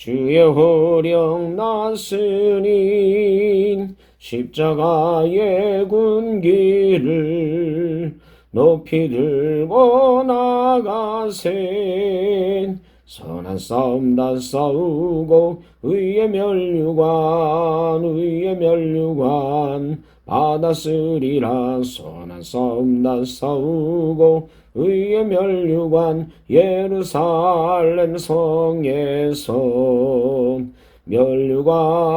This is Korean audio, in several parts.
주의 호령 났으니 십자가의 군기를 높이 들고 나가세 선한 싸움 다 싸우고 의의 멸류관 의의 멸류관 받았으리라. 선한 싸움 다 싸우고 의의 멸류관 예루살렘 성에서 멸류관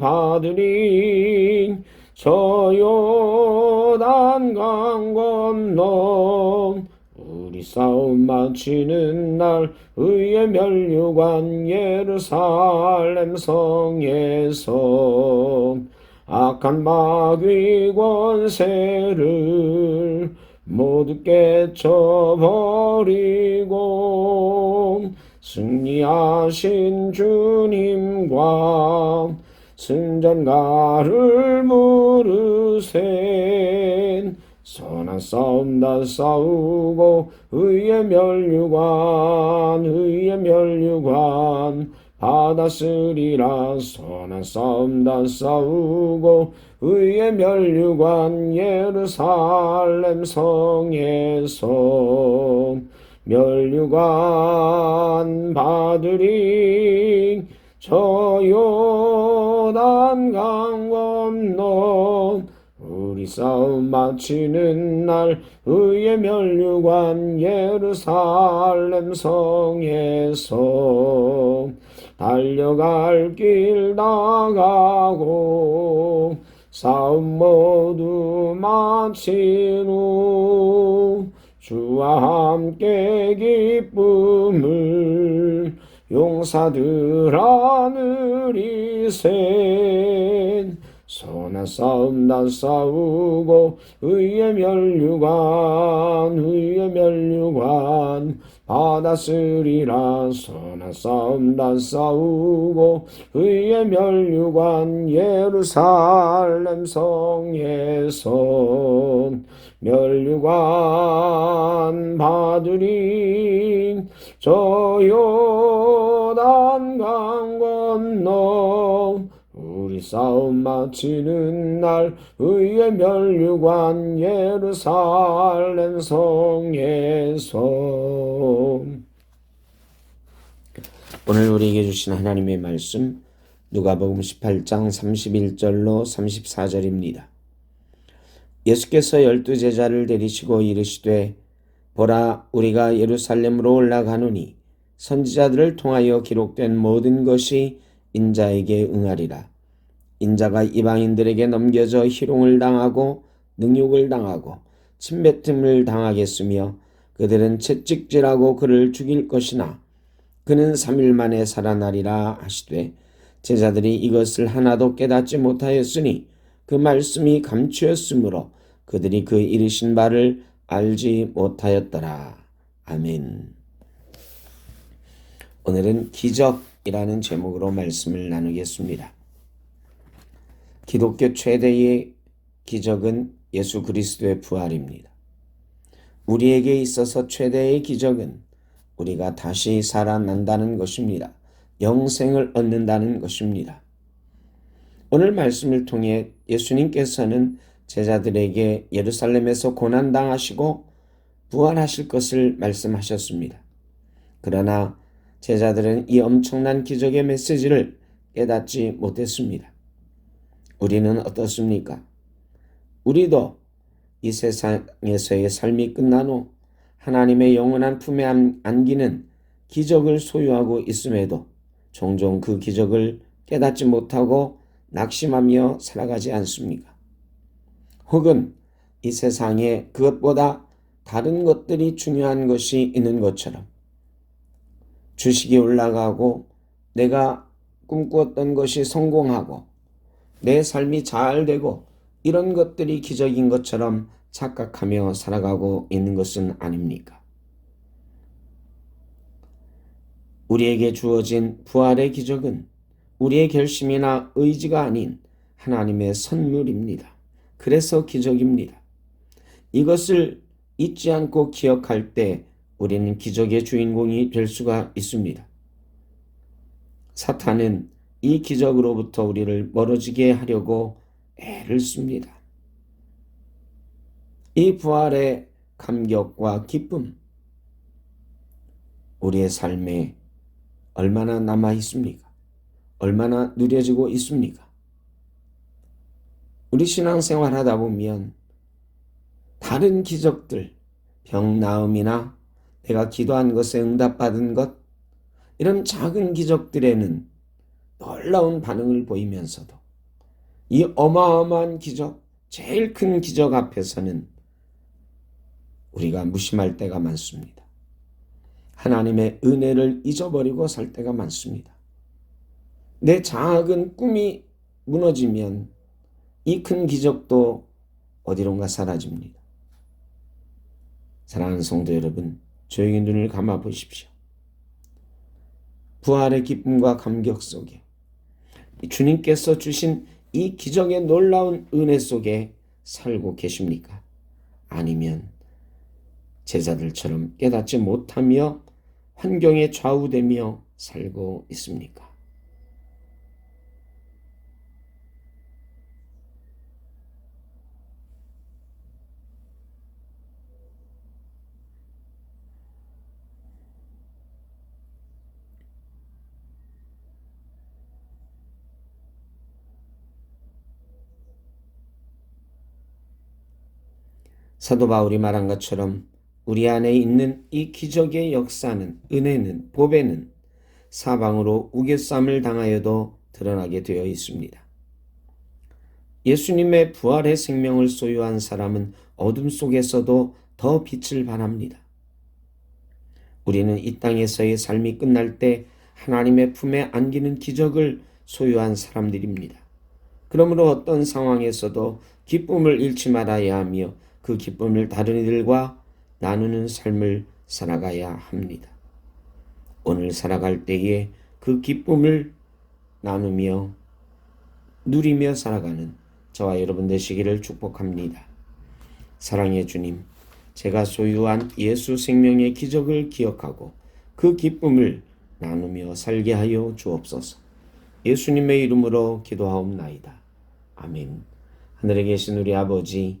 받으리 저 요단 강 건너 우리 싸움 마치는 날 의의 멸류관 예루살렘 성에서 악한 마귀 권세를 모두 깨쳐버리고 승리하신 주님과 승전가를 부르세 선한 싸움 다 싸우고 의의 멸류관 의의 멸류관 받았으리라 선한 싸움 다 싸우고 의의 멸류관 예루살렘 성에서 멸류관 받으리 저 요단 강 건너 우리 싸움 마치는 날 의의 멸류관 예루살렘 성에서 달려갈 길 나가고 싸움 모두 마친 후 주와 함께 기쁨을 용사들 하늘이세 선한 싸움 다 싸우고 의의 멸류관 의의 멸류관 받았으리라 선한 싸움 다 싸우고 의의 멸류관 예루살렘 성에서 멸류관 받으리. 저 요단 강 건너 싸움 마치는 날 의의 멸류관 예루살렘 성에서 오늘 우리에게 주신 하나님의 말씀 누가복음 18장 31절로 34절입니다. 예수께서 열두 제자를 데리시고 이르시되 보라 우리가 예루살렘으로 올라가노니 선지자들을 통하여 기록된 모든 것이 인자에게 응하리라. 인자가 이방인들에게 넘겨져 희롱을 당하고 능욕을 당하고 침뱉음을 당하겠으며 그들은 채찍질하고 그를 죽일 것이나 그는 3일 만에 살아나리라 하시되 제자들이 이것을 하나도 깨닫지 못하였으니 그 말씀이 감추었으므로 그들이 그 이르신 바를 알지 못하였더라. 아멘. 오늘은 기적이라는 제목으로 말씀을 나누겠습니다. 기독교 최대의 기적은 예수 그리스도의 부활입니다. 우리에게 있어서 최대의 기적은 우리가 다시 살아난다는 것입니다. 영생을 얻는다는 것입니다. 오늘 말씀을 통해 예수님께서는 제자들에게 예루살렘에서 고난당하시고 부활하실 것을 말씀하셨습니다. 그러나 제자들은 이 엄청난 기적의 메시지를 깨닫지 못했습니다. 우리는 어떻습니까? 우리도 이 세상에서의 삶이 끝난 후 하나님의 영원한 품에 안기는 기적을 소유하고 있음에도 종종 그 기적을 깨닫지 못하고 낙심하며 살아가지 않습니까? 혹은 이 세상에 그것보다 다른 것들이 중요한 것이 있는 것처럼 주식이 올라가고 내가 꿈꾸었던 것이 성공하고 내 삶이 잘 되고 이런 것들이 기적인 것처럼 착각하며 살아가고 있는 것은 아닙니까? 우리에게 주어진 부활의 기적은 우리의 결심이나 의지가 아닌 하나님의 선물입니다. 그래서 기적입니다. 이것을 잊지 않고 기억할 때 우리는 기적의 주인공이 될 수가 있습니다. 사탄은 이 기적으로부터 우리를 멀어지게 하려고 애를 씁니다. 이 부활의 감격과 기쁨, 우리의 삶에 얼마나 남아 있습니까? 얼마나 누려지고 있습니까? 우리 신앙생활 하다 보면 다른 기적들, 병 나음이나 내가 기도한 것에 응답받은 것, 이런 작은 기적들에는 놀라운 반응을 보이면서도 이 어마어마한 기적, 제일 큰 기적 앞에서는 우리가 무심할 때가 많습니다. 하나님의 은혜를 잊어버리고 살 때가 많습니다. 내 작은 꿈이 무너지면 이 큰 기적도 어디론가 사라집니다. 사랑하는 성도 여러분, 조용히 눈을 감아 보십시오. 부활의 기쁨과 감격 속에 주님께서 주신 이 기적의 놀라운 은혜 속에 살고 계십니까? 아니면 제자들처럼 깨닫지 못하며 환경에 좌우되며 살고 있습니까? 사도 바울이 말한 것처럼 우리 안에 있는 이 기적의 역사는 은혜는 보배는 사방으로 우겨쌈을 당하여도 드러나게 되어 있습니다. 예수님의 부활의 생명을 소유한 사람은 어둠 속에서도 더 빛을 발합니다. 우리는 이 땅에서의 삶이 끝날 때 하나님의 품에 안기는 기적을 소유한 사람들입니다. 그러므로 어떤 상황에서도 기쁨을 잃지 말아야 하며 그 기쁨을 다른 이들과 나누는 삶을 살아가야 합니다. 오늘 살아갈 때에 그 기쁨을 나누며 누리며 살아가는 저와 여러분 되시기를 축복합니다. 사랑의 주님, 제가 소유한 예수 생명의 기적을 기억하고 그 기쁨을 나누며 살게 하여 주옵소서. 예수님의 이름으로 기도하옵나이다. 아멘. 하늘에 계신 우리 아버지,